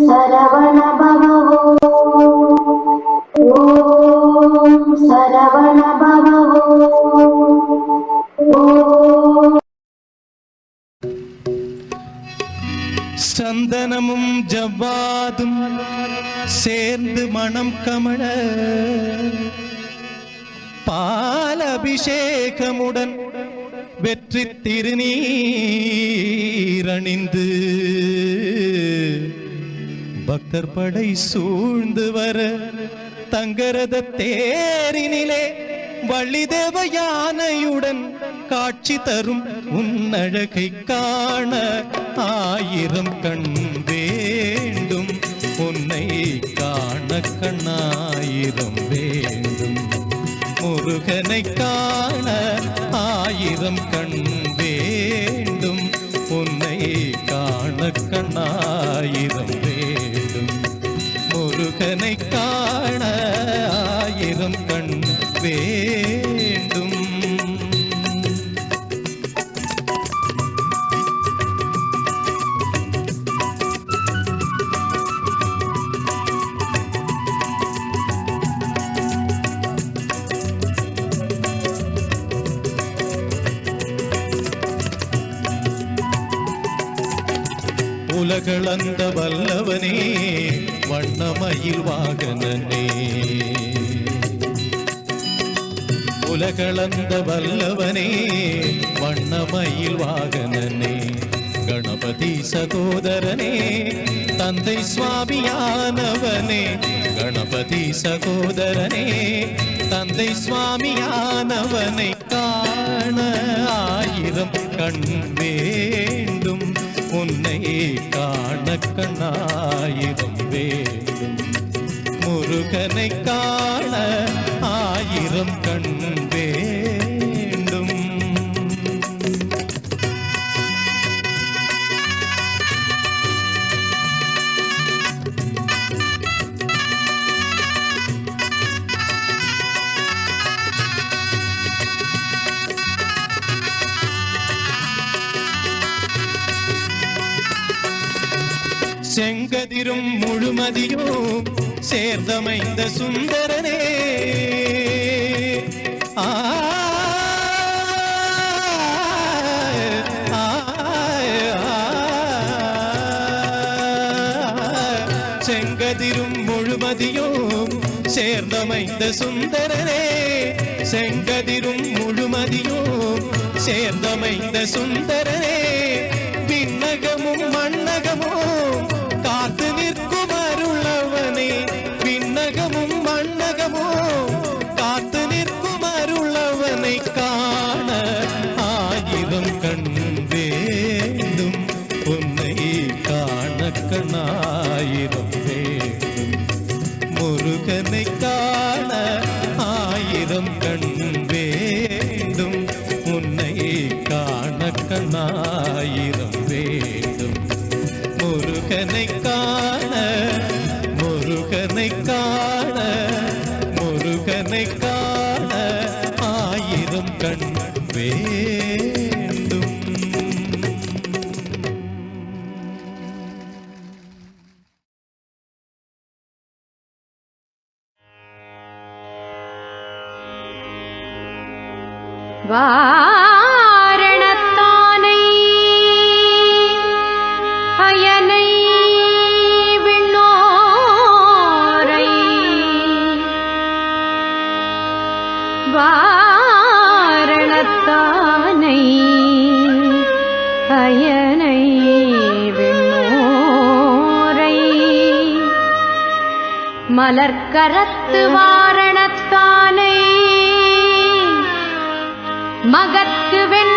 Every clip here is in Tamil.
சரவண பவோ ஓம் சரவண பவோ ஓம் சந்தனமும் ஜவ்வாதும் சேர்ந்து மணம் கமழ பால் அபிஷேகமுடன் வெற்றி திருநீரணிந்து பக்தர் படை சூழ்ந்து வர தங்கரத தேரினிலே வள்ளிதேவ யானையுடன் காட்சி தரும் உன்னழகை காண ஆயிரம் கண் வேண்டும். உன்னை காண கண்ணாயிரம் வேண்டும். முருகனை காண ஆயிரம் கண் உலகளந்த வல்லவனே வண்ணமயில் வாகனனே. உலகளந்த வல்லவனே வண்ணமயில் வாகனனே. கணபதி சகோதரனே தந்தை சுவாமியானவனே. கணபதி சகோதரனே தந்தை சுவாமியானவனை. காண ஆயிரம் கண் வேண்டும் உன்னை காண கண்ணாயிரம் வேண்டும் செங்கதிரும் முழுமதியும் சேர்ந்தமைந்த சுந்தரனே ஆ, செங்கதிரும் முழுமதியும் சேர்ந்தமைந்த சுந்தரனே செங்கதிரும் முழுமதியும் சேர்ந்தமைந்த சுந்தரனே మిన్నగము మన్నగము ஆயிரம் வேண்டும். முருகனை காண முருகனை காண முருகனை காண ஆயிரம் கண் வேண்டும். வா பயனை விண்ணோரை. மலர்க்கரத்து வாரணத்தானை. மகத்து வெண்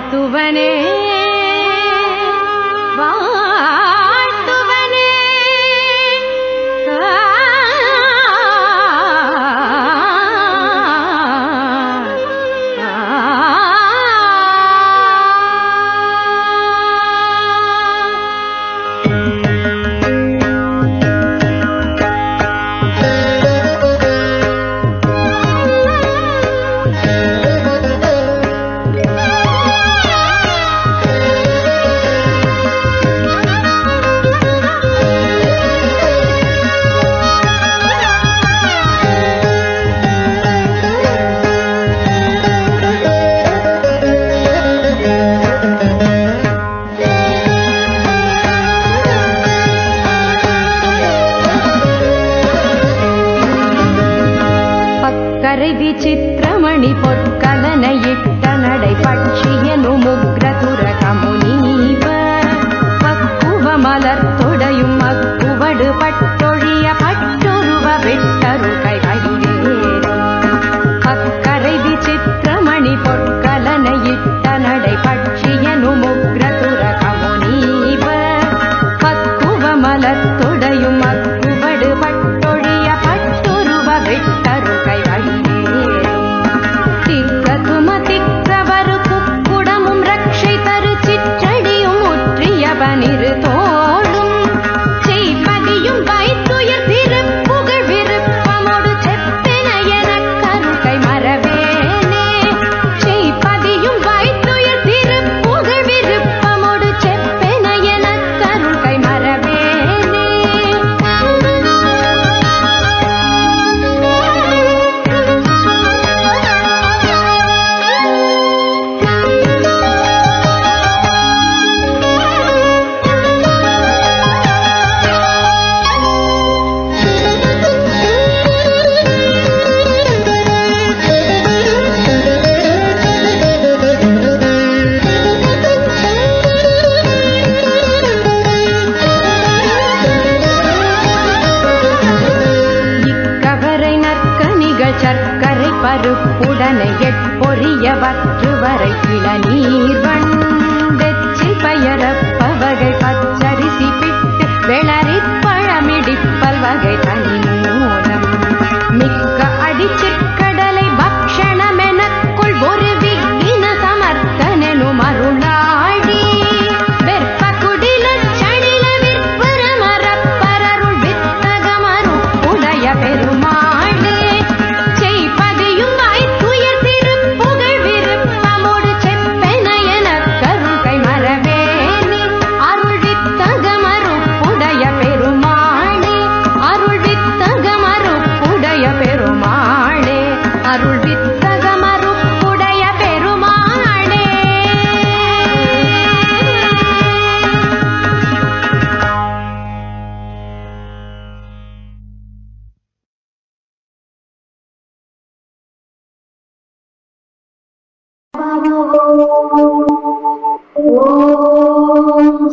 तू बने விசித்திரமணி பொற்கலனையிட்ட நடை பட்சியனு முக்ரதுரக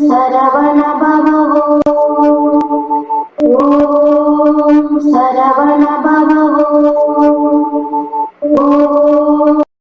Saravana Bhavavo Om Saravana Bhavavo Om